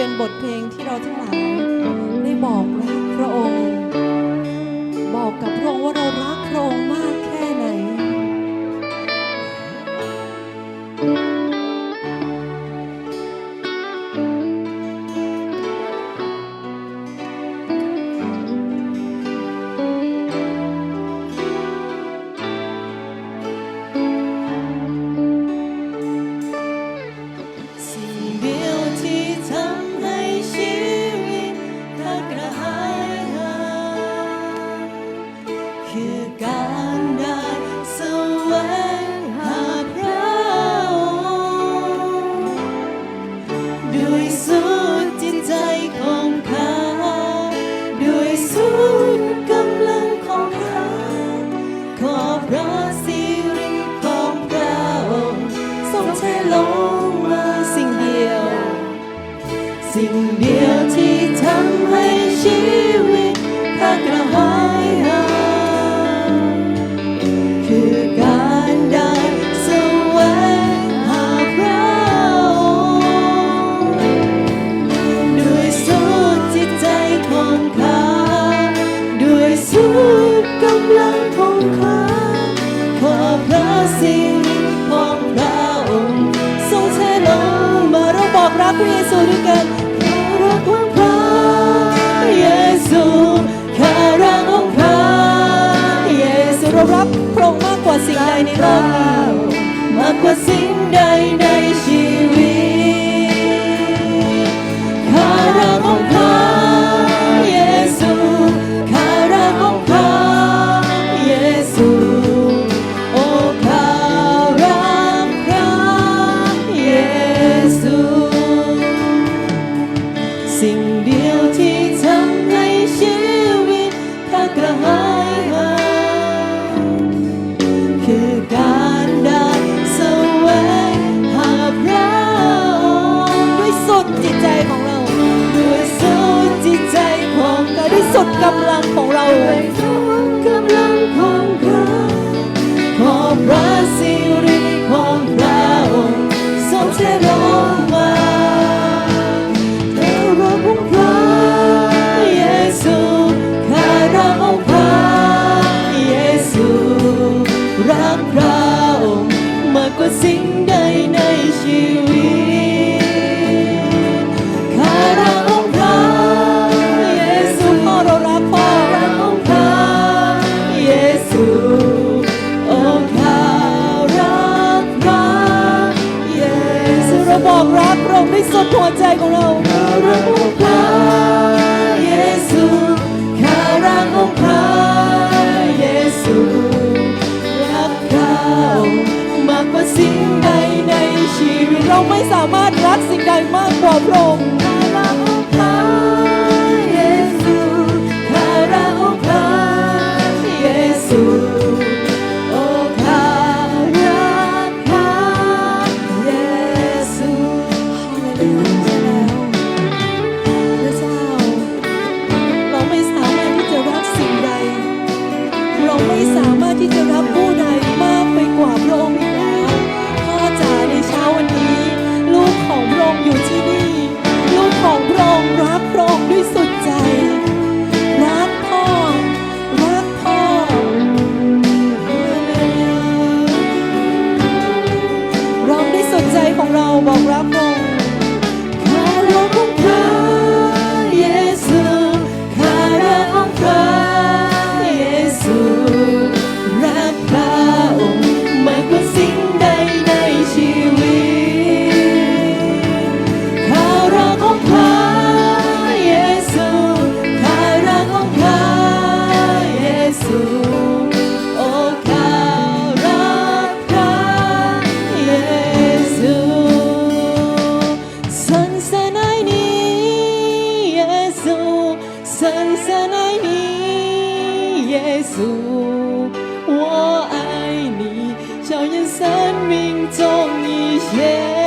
เป็นบทเพลงที่เราทั้งหลายได้บอกรักพระองค์ บอกกับพระองค์ว่าเรารักพระองค์มาก สิริของพระองค์ทรงเทลงมาเราบอกรักพระเยซูด้วยกันข้ารักของพระเยซูข้ารักของพระเยซูเรารักพระองค์มากกว่าสิ่งใดในโลก สิ่งเดียวที่ทำให้ชีวิตข้ากระหายหาคือการได้แสวงหาพระองค์ด้วยสุดจิตใจของเรา ด้วยสุดจิตใจของและด้วยสุดกำลังของเราด้วยสุดกำลังของข้าขอพระสิริของพระองค์ทรงเทลง รักพระองค์มากกว่าสิ่งใดในชีวิตข้ารักองค์พระเยซูพ่อเรารักพ่อรักองค์พระเยซูอ้ข้ารักพระเยซูเราบอกรักพระองค์ด้วยสุดหัวใจของเราข้ารักองค์พระามากกว่าสิ่งใดในชีวิตเราไม่สามารถรักสิ่งใดมากกว่าพระองค์ บอกรัก 生命中一夜。